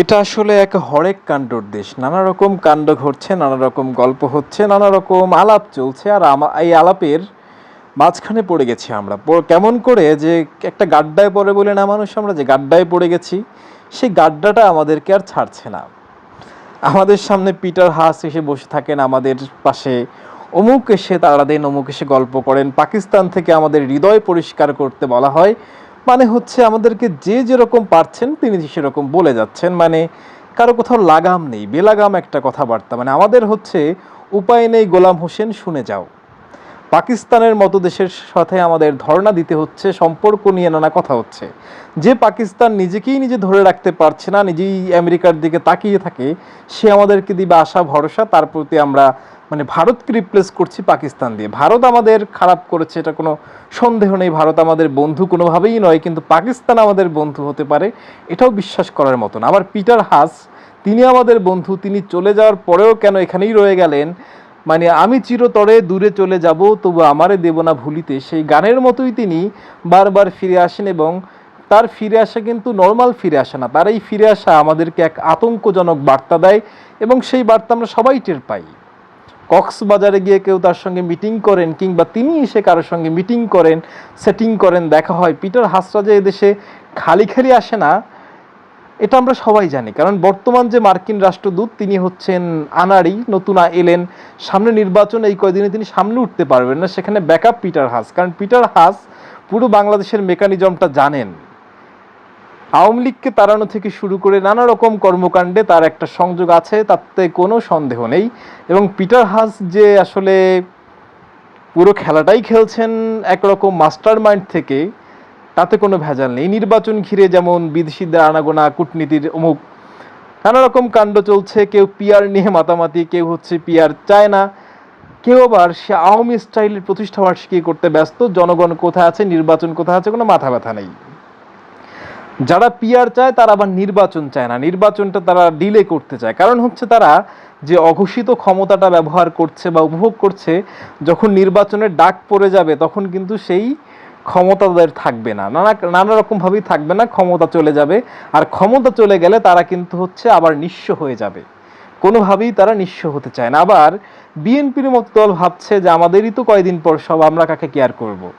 এটা আসলে এক হরেক কাণ্ডর দেশ। নানা রকম কাণ্ড ঘটছে, নানা রকম গল্প হচ্ছে, নানা রকম আলাপ চলছে, আর এই আলাপের মাঝখানে পড়ে গেছি আমরা। কেমন করে যে একটা গাড্ডায় পড়ে বলে না মানুষ আমরা, যে গাড্ডায় পড়ে গেছি, সেই গাড্ডাটা আমাদেরকে আর ছাড়ছে না। আমাদের সামনে পিটার হাস এসে বসে থাকেন আমাদের পাশে। অমুক এসে তারা দেন, অমুক এসে গল্প করেন। পাকিস্তান থেকে আমাদের হৃদয় পরিষ্কার করতে বলা হয়। মানে হচ্ছে আমাদেরকে যে যেরকম পারছেন তিনি সেরকম বলে যাচ্ছেন। মানে কারও কোথাও লাগাম নেই, বেলাগাম একটা কথাবার্তা। মানে আমাদের হচ্ছে উপায় নেই, গোলাম হোসেন, শুনে যাও। পাকিস্তানের মতো দেশের সাথে আমাদের ধর্ণা দিতে হচ্ছে, সম্পর্ক নিয়ে নানা কথা হচ্ছে। যে পাকিস্তান নিজেকেই নিজে ধরে রাখতে পারছে না, নিজেই আমেরিকার দিকে তাকিয়ে থাকে, সে আমাদেরকে দিবে আশা, ভরসা, তার প্রতি আমরা মানে ভারতকে রিপ্লেস করছি পাকিস্তান দিয়ে। ভারত আমাদের খারাপ করেছে, এটা কোনো সন্দেহ নেই। ভারত আমাদের বন্ধু কোনোভাবেই নয়, কিন্তু পাকিস্তান আমাদের বন্ধু হতে পারে, এটাও বিশ্বাস করার মতো না আবার পিটার হাস, তিনি আমাদের বন্ধু, তিনি চলে যাওয়ার পরেও কেন এখানেই রয়ে গেলেন? মানে আমি চিরতরে দূরে চলে যাব, তবু আমারে দেব না ভুলিতে। সেই গানের মতোই তিনি বারবার ফিরে আসেন এবং তার ফিরে আসা কিন্তু নর্মাল ফিরে আসা না। তার এই ফিরে আসা আমাদেরকে এক আতঙ্কজনক বার্তা দেয় এবং সেই বার্তা আমরা সবাই টের পাই। কক্সবাজারে গিয়ে কেউ তার সঙ্গে মিটিং করেন কিংবা তিনি এসে কারোর সঙ্গে মিটিং করেন সেটিং করেন, দেখা হয়। পিটার হাসরা যে এদেশে খালি খালি আসে না, এটা আমরা সবাই জানি। কারণ বর্তমান যে মার্কিন রাষ্ট্রদূত, তিনি হচ্ছেন আনাড়ি, নতুন এলেন। সামনে নির্বাচন এই কয়দিনে তিনি সামনে উঠতে পারবেন না, সেখানে ব্যাকআপ পিটার হাস। কারণ পিটার হাস পুরো বাংলাদেশের মেকানিজমটা জানেন। আওয়ামী লীগকে তাড়ানো থেকে শুরু করে নানা রকম কর্মকাণ্ডে তার একটা সংযোগ আছে, তাতে কোনো সন্দেহ নেই। এবং পিটার হাস যে আসলে পুরো খেলাটাই খেলছেন একরকম মাস্টার মাইন্ড থেকে, তাতে কোনো ভেজাল নেই। নির্বাচন ঘিরে যেমন বিদেশিদের আনাগোনা, কূটনীতির অমুক নানা রকম কাণ্ড চলছে, কেউ পিয়ার নিয়ে মাতামাতি, কেউ হচ্ছে পিয়ার চায় না, কেউ আবার সে আওয়ামী স্টাইলের প্রতিষ্ঠা বার্ষিকী করতে ব্যস্ত, জনগণ কোথায় আছে, নির্বাচন কোথায় আছে, কোনো মাথা ব্যথা নেই। যারা পিয়ার চায়, তারা আবার নির্বাচন চায় না। নির্বাচনটা তারা ডিলে করতে চায়। কারণ হচ্ছে তারা যে অঘোষিত ক্ষমতাটা ব্যবহার করছে বা উপভোগ করছে, যখন নির্বাচনের ডাক পড়ে যাবে, তখন কিন্তু সেই ক্ষমতা তাদের থাকবে না। নানা নানা রকমভাবেই থাকবে না, ক্ষমতা চলে যাবে। আর ক্ষমতা চলে গেলে তারা কিন্তু হচ্ছে আবার নিঃস্ব হয়ে যাবে। কোনোভাবেই তারা নিঃস্ব হতে চায় না। আবার বিএনপির মতো দল ভাবছে যে, আমাদেরই তো কয়দিন পর সব আমরা কাকে কেয়ার করব।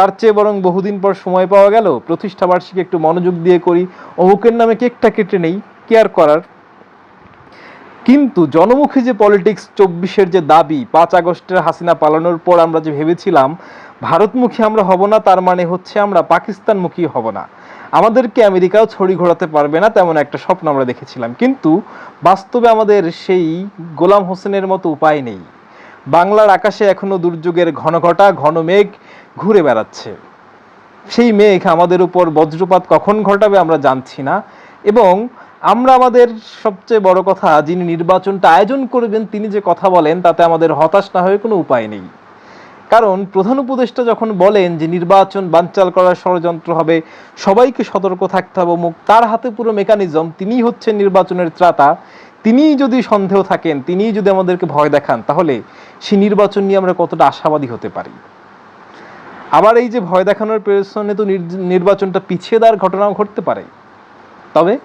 তার চেয়ে বরং বহুদিন পর সময় পাওয়া গেল। প্রতিষ্ঠা বার্ষিকী একটু মনোযোগ দিয়ে করি। অমুকের নামে কেকটা কেটে নেই, কেয়ার করার। কিন্তু জনমুখী যে পলিটিক্স চব্বিশের যে দাবি, পাঁচ আগস্টের হাসিনা পালানোর পর আমরা যে ভেবেছিলাম, ভারতমুখী আমরা হব না, তার মানে হচ্ছে আমরা পাকিস্তানমুখী হব না। আমাদেরকে আমেরিকাও ছড়ি ঘোরাতে পারবে না, তেমন একটা স্বপ্ন আমরা দেখেছিলাম। কিন্তু বাস্তবে আমাদের সেই গোলাম হোসেনের মতো উপায় নেই। বাংলার আকাশে এখনও দুর্যোগের ঘন ঘটা ঘন মেঘ ঘুরে বেড়াচ্ছে। সেই মেঘ আমাদের উপর বজ্রপাত কখন ঘটাবে আমরা জানছি না। এবং আমরা আমাদের সবচেয়ে বড় কথা, যিনি নির্বাচনটা আয়োজন করবেন, তিনি যে কথা বলেন, তাতে আমাদের হতাশ না হয়ে কোনো উপায় নেই। কারণ প্রধান উপদেষ্টা যখন বলেন যে নির্বাচন বানচাল করার ষড়যন্ত্র হবে, সবাইকে সতর্ক থাকতে হবে, মুখ তার হাতে পুরো মেকানিজম তিনিই হচ্ছেন নির্বাচনের ত্রাতা, তিনিই যদি সন্দেহ থাকেন, তিনিই যদি আমাদেরকে ভয় দেখান, তাহলে সেই নির্বাচন নিয়ে আমরা কতটা আশাবাদী হতে পারি। আবার এই যে ভয় দেখানোর পেছনে তো নির- নির্বাচনটা পিছিয়ে দেওয়ার ঘটনাও ঘটতে পারে। তবে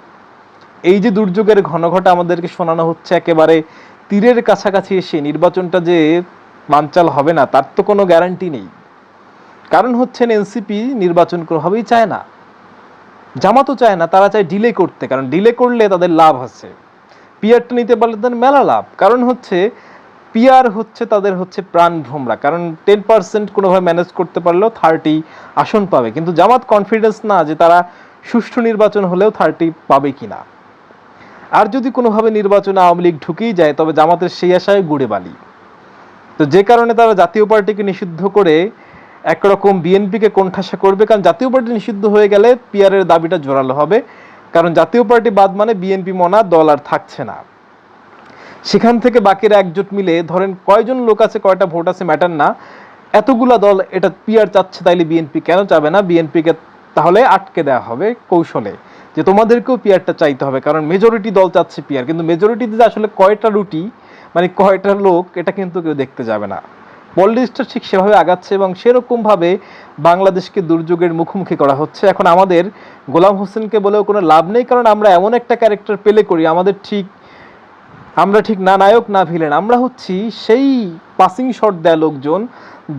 এই যে দুর্যোগের ঘন ঘটা আমাদেরকে শোনানো হচ্ছে, একেবারে তীরের কাছাকাছি এসে নির্বাচনটা যে বানচাল হবে না, তার তো কোনো গ্যারান্টি নেই। কারণ হচ্ছেন এনসিপি নির্বাচন কোনোভাবেই চায় না। জামাতও চায় না, তারা চায় ডিলে করতে, কারণ ডিলে করলে তাদের লাভ আছে। পিয়ারটা নিতে পারলে তাদের মেলা লাভ। কারণ হচ্ছে পিয়ার হচ্ছে তাদের হচ্ছে প্রাণ ভ্রমরা কারণ টেন পার্সেন্ট কোনোভাবে ম্যানেজ করতে পারলেও থার্টি আসন পাবে। কিন্তু জামাত কনফিডেন্স না যে তারা সুষ্ঠু নির্বাচন হলেও থার্টি পাবে কি না আর যদি কোনোভাবে নির্বাচনে আওয়ামী লীগ ঢুকেই যায়, তবে জামাতের সেই আশায় গুড়ে বালি। তো যে কারণে তারা জাতীয় পার্টিকে নিষিদ্ধ করে একরকম বিএনপিকে কোণঠাসা করবে, কারণ জাতীয় পার্টি নিষিদ্ধ হয়ে গেলে পিয়ারের দাবিটা জোরালো হবে। কারণ জাতীয় পার্টি বাদ মানে বিএনপি মনা, দল আর থাকছে না। সেখান থেকে বাকিরা একজোট মিলে, ধরেন কয়জন লোক আছে, কয়টা ভোট আছে, ম্যাটার না। এতগুলা দল, এটা পিয়ার চাচ্ছে, তাইলে বিএনপি কেন চাবে না? বিএনপিকে তাহলে আটকে দেওয়া হবে কৌশলে, যে তোমাদেরকেও পিয়ারটা চাইতে হবে, কারণ মেজরিটি দল চাচ্ছে পিয়ার কিন্তু মেজরিটি মেজরিটিতে আসলে কয়টা রুটি মানে কয়টা লোক, এটা কিন্তু কেউ দেখতে যাবে না। পলিটিক্সটা ঠিক সেভাবে আগাচ্ছে এবং সেরকমভাবে বাংলাদেশকে দুর্যোগের মুখোমুখি করা হচ্ছে। এখন আমাদের গোলাম হোসেনকে বলেও কোনো লাভ নেই, কারণ আমরা এমন একটা ক্যারেক্টার পেলে করি, আমাদের ঠিক আমরা ঠিক না নায়ক, না ভিলেন, আমরা হচ্ছি সেই পাসিং শট দেয় লোকজন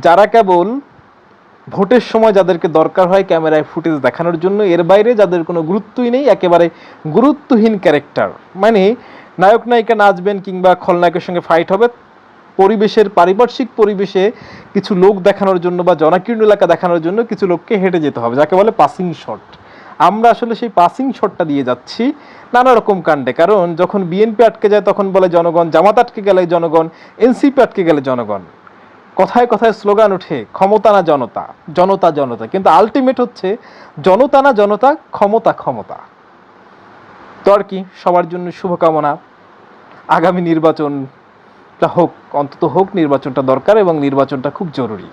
যারা কেবল ভোটের সময় যাদেরকে দরকার হয় ক্যামেরায় ফুটেজ দেখানোর জন্য। এর বাইরে যাদের কোনো গুরুত্বই নেই, একেবারে গুরুত্বহীন ক্যারেক্টার। মানে নায়ক, নায়িকা নাচবেন কিংবা খলনায়কের সঙ্গে ফাইট হবে, পরিবেশের পারিপার্শ্বিক পরিবেশে কিছু লোক দেখানোর জন্য বা জনাকীর্ণ এলাকা দেখানোর জন্য কিছু লোককে হেঁটে যেতে হবে, যাকে বলে পাসিং শট আমরা আসলে সেই পাসিং শটটা দিয়ে যাচ্ছি নানা রকম কাণ্ডে। কারণ যখন বিএনপি আটকে যায়, তখন বলে জনগণ, জামাত আটকে গেলে জনগণ এনসিপি আটকে গেলে জনগণ। কথায় কথায় স্লোগান ওঠে, ক্ষমতা না জনতা জনতা জনতা। কিন্তু আলটিমেট হচ্ছে, জনতা না জনতা, ক্ষমতা ক্ষমতা। তো আর কি, সবার জন্য শুভকামনা। আগামী নির্বাচনটা হোক, অন্তত হোক নির্বাচনটা দরকার এবং নির্বাচনটা খুব জরুরি।